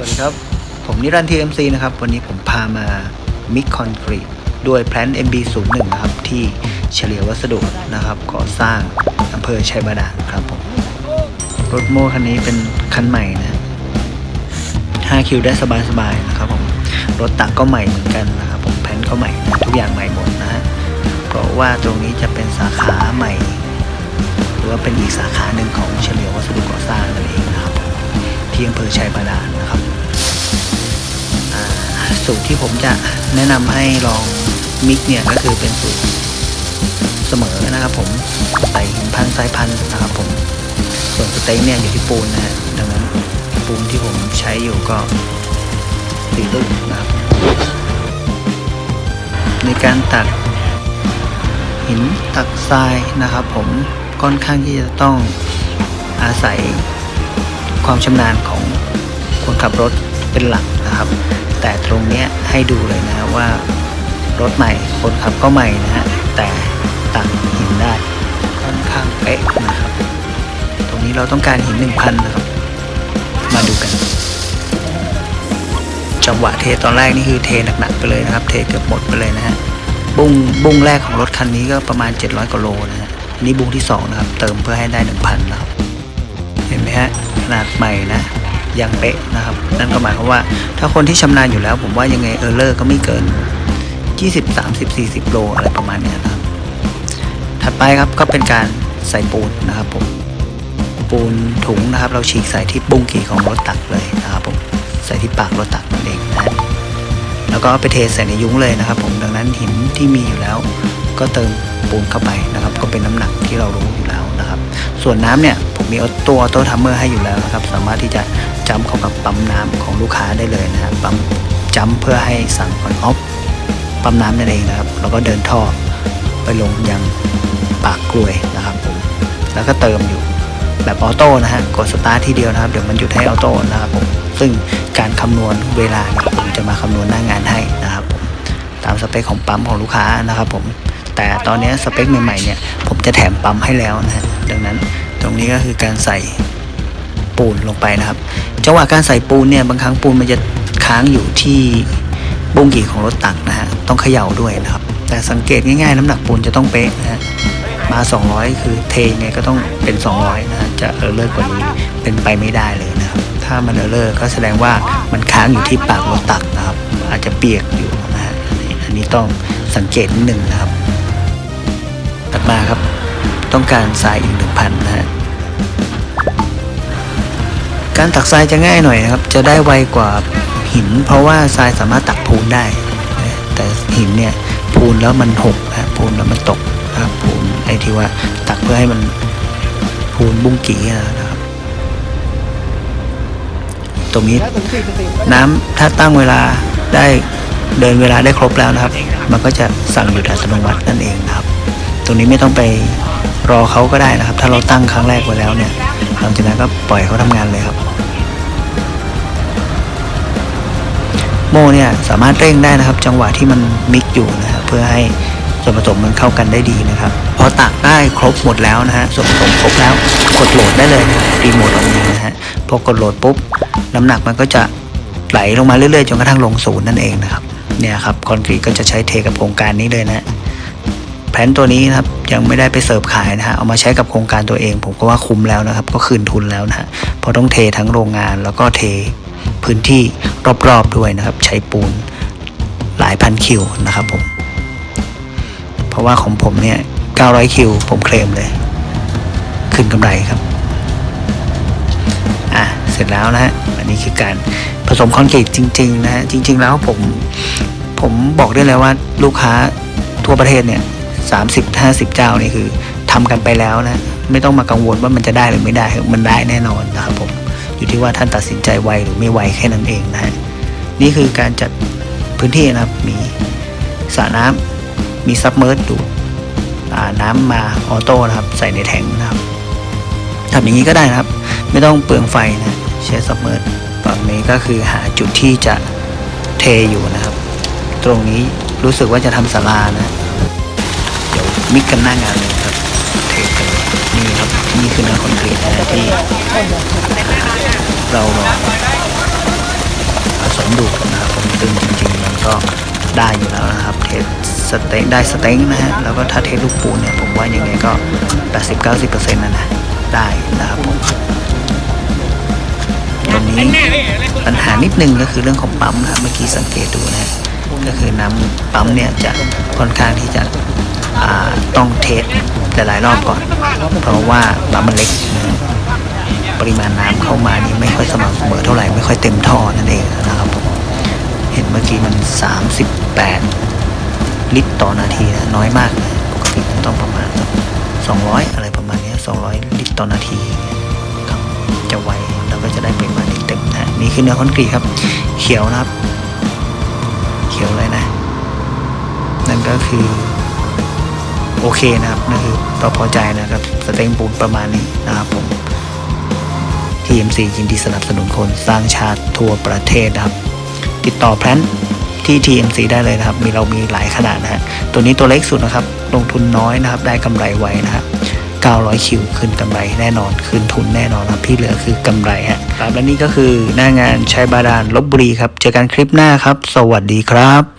สวัสดีครับ ผมนิรันดร์ทีเอ็มซีนะครับ วันนี้ผมพามามิกคอนกรีตด้วยแพลน MB01 นะครับ ที่เฉลียววัสดุนะครับก่อสร้างอำเภอชัยบาดาลครับผม รถโม่คันนี้เป็นคันใหม่นะ 5 คิวได้สบายๆนะครับผม รถตักก็ใหม่เหมือนกันนะครับผมแพลนก็ใหม่นะทุกอย่างใหม่หมดนะฮะเพราะว่าตรงนี้จะเป็นสาขาใหม่ หรือว่าเป็นอีกสาขาหนึ่งของเฉลียววัสดุก่อสร้างนั่นเองนะครับที่อำเภอชัยบาดาลนะครับ สูตรที่ผมจะแนะนำให้ลองมิกเนี่ยก็คือเป็นสูตรเสมอนะครับผมใส่หินพันทรายพันนะครับผม ส่วนสเต็กเนี่ยอยู่ที่ปูนนะฮะดังนั้นปูนที่ผมใช้อยู่ก็สีลูกนะครับในการตักหินตักทรายนะครับ ผมค่อนข้างที่จะต้องอาศัยความชำนาญของคนขับรถ เป็นหลักนะครับ แต่ตรงนี้ให้ดูเลยนะว่ารถใหม่คนขับก็ใหม่นะฮะแต่ตักหินได้ค่อนข้างเป๊ะนะครับ ตรงนี้เราต้องการหินหนึ่งพันนะครับ มาดูกัน จังหวะเทตอนแรกนี่คือเทหนักๆไปเลยนะครับ เทเกือบหมดไปเลยนะฮะบุ้งบุ้งแรกของรถคันนี้ก็ประมาณ 700กว่าโลนะฮะนี่บุ้งที่สองนะครับ เติมเพื่อให้ได้ 1,000 นะครับ เห็นไหมฮะขนาดใหม่นะ ยังเป๊ะนะครับ นั่นก็หมายความว่า ถ้าคนที่ชำนาญอยู่แล้ว ผมว่ายังไงเออร์เลอร์ก็ไม่เกิน 20 30 40 โลอะไรประมาณนี้นะครับ ถัดไปครับก็เป็นการใส่ปูนนะครับผมปูนถุงนะครับ เราฉีกใส่ที่บุ้งกีของรถตักเลยนะครับผมใส่ที่ปากรถตักนั่นเองนะแล้วก็ไปเทใส่ในยุ้งเลยนะครับ ผมดังนั้นหินที่มีอยู่แล้ว ก็เติมปูนเข้าไปนะครับ ก็เป็นน้ำหนักที่เรารู้อยู่แล้ว นะครับ ส่วนน้ำเนี่ยผมมีตัวโต้ทัมเมอร์ให้อยู่แล้วนะครับ สามารถที่จะจัมเข้ากับปั๊มน้ำของลูกค้าได้เลยนะครับปั๊มจัมเพื่อให้สั่งออนออฟปั๊มน้ำนั่นเองนะครับ แล้วก็เดินท่อไปลงยังปากกลวยนะครับผมแล้วก็เติมอยู่แบบออโต้นะฮะกดสตาร์ททีเดียวนะครับเดี๋ยวมันหยุดให้ออโต้นะครับผมซึ่งการคำนวณเวลาเนี่ยผมจะมาคำนวณหน้างานให้นะครับผมตามสเปคของปั๊มของลูกค้านะครับผม แต่ตอนนี้สเปคใหม่ๆเนี่ยผมจะแถมปั๊มให้แล้วนะฮะดังนั้นตรงนี้ก็คือการใส่ปูนลงไปนะครับ จังหวะการใส่ปูนเนี่ยบางครั้งปูนมันจะค้างอยู่ที่บุ้งกี่ของรถตักนะฮะต้องเขย่าด้วยนะครับ แต่สังเกตง่ายๆ น้ำหนักปูนจะต้องเป๊ะนะฮะมา 200 คือเทไงก็ต้องเป็น 200นะฮะจะเออเลอร์กว่านี้เป็นไปไม่ได้เลยนะครับถ้ามันเออเลอร์ก็แสดงว่ามันค้างอยู่ที่ปากรถตักนะครับ อาจจะเปียกอยู่นะฮะอันนี้ต้องสังเกตนิดหนึ่งนะครับ มาครับ ต้องการทรายอีกหนึ่งพันนะฮะการตักทรายจะง่ายหน่อยนะครับ จะได้ไวกว่าหิน เพราะว่าทรายสามารถตักพูนได้ แต่หินเนี่ยพูนแล้วมันหกนะพูนแล้วมันตกนะครับพูนไอ้ที่ว่าตักเพื่อให้มันพูนบุ้งกี่นะครับ ตรงนี้น้ำถ้าตั้งเวลาได้เดินเวลาได้ครบแล้วนะครับ มันก็จะสั่งหยุดอัตโนมัตินั่นเองนะครับ ตรงนี้ไม่ต้องไปรอเขาก็ได้นะครับ ถ้าเราตั้งครั้งแรกไว้แล้วเนี่ยหลังจากนั้นก็ปล่อยเขาทำงานเลยครับ โม่เนี่ยสามารถเร่งได้นะครับ จังหวะที่มันมิกอยู่นะครับเพื่อให้ส่วนผสมมันเข้ากันได้ดีนะครับ พอตักได้ครบหมดแล้วนะฮะส่วนผสมครบแล้วกดโหลดได้เลยรีโมทตรงนี้นะฮะพอกดโหลดปุ๊บน้ำหนักมันก็จะไหลลงมาเรื่อยๆจนกระทั่งลงศูนย์นั่นเองนะครับเนี่ยครับคอนกรีตก็จะใช้เทกับโครงการนี้เลยนะ แผนตัวนี้นะครับยังไม่ได้ไปเสิร์ฟขายนะฮะเอามาใช้กับโครงการตัวเอง ผมก็ว่าคุ้มแล้วนะครับ ก็คืนทุนแล้วนะฮะเพราะต้องเททั้งโรงงานแล้วก็เทพื้นที่รอบๆด้วยนะครับ ใช้ปูนหลายพันคิวนะครับผม เพราะว่าของผมเนี่ย 900 คิว ผมเคลมเลยคืนกำไรครับ อะ เสร็จแล้วนะฮะ อันนี้คือการผสมคอนกรีตจริง ๆ นะฮะ จริง ๆ แล้วผม ผมบอกได้เลยว่าลูกค้าทั่วประเทศเนี่ย สามสิบห้าสิบเจ้านี่คือทำกันไปแล้วนะ ไม่ต้องมากังวลว่ามันจะได้หรือไม่ได้ มันได้แน่นอนนะครับผม อยู่ที่ว่าท่านตัดสินใจไวหรือไม่ไวแค่นั้นเองนะฮะ นี่คือการจัดพื้นที่นะครับ มีสระน้ำมีซับเมอร์ดูดน้ำมาออโต้นะครับ ใส่ในแทงนะครับทำอย่างนี้ก็ได้นะครับ ไม่ต้องเปลืองไฟนะใช้ซับเมอร์ฝั่งนี้ก็คือหาจุดที่จะเทอยู่นะครับ ตรงนี้รู้สึกว่าจะทำศาลานะ มิกกันหน้างานเลยครับเทกันนี่ครับนี่คือเนื้อคอนกรีตนะที่เราสะสมดุนะครอก็ได้อยู่แล้วนะครับเทสสเต็งได้สเต็งนะฮะแล้วก็ถ้าเทสลูกปูนเนี่ยผมว่ายังไงก็ 80-90%นะนะได้นะครับผมตรงนี้ปัญหานิดนึงก็คือเรื่องของปั๊มนะครับเมื่อกี้สังเกตดูนะฮะก็คือน้ำปั๊มเนี่ยจะค่อนข้างที่จะ ต้องเทสหลายๆรอบก่อน เพราะว่าปั๊มมันเล็กปริมาณน้ำเข้ามานี่ไม่ค่อยสม่ำเสมอเท่าไหร่ไม่ค่อยเต็มท่อนั่นเองนะครับผมเห็นเมื่อกี้มัน 38 ลิตรต่อนาทีนะน้อยมากปกติต้องประมาณสัก200 อะไรประมาณนี้ 200 ลิตรต่อนาทีครับจะไวแล้วก็จะได้ปริมาณที่เต็มนะฮะนี่คือเนื้อคอนกรีตครับ เขียวนะครับ เขียวเลยนะ นั่นก็คือ โอเคนะครับนั่นคือเราพอใจนะครับสเต็งปูนประมาณนี้นะครับผม TMC ยินดีสนับสนุนคนสร้างชาติทั่วประเทศนะครับ ติดต่อแพลนที่ TMC ได้เลยนะครับ มีเรามีหลายขนาดนะฮะตัวนี้ตัวเล็กสุดนะครับ ลงทุนน้อยนะครับ ได้กำไรไวนะครับ900 คิวคืนกำไรแน่นอนคืนทุนแน่นอนครับที่เหลือคือกำไรฮะครับและนี่ก็คือหน้างานชัยบาดาลลบบุรีครับ เจอกันคลิปหน้าครับ สวัสดีครับ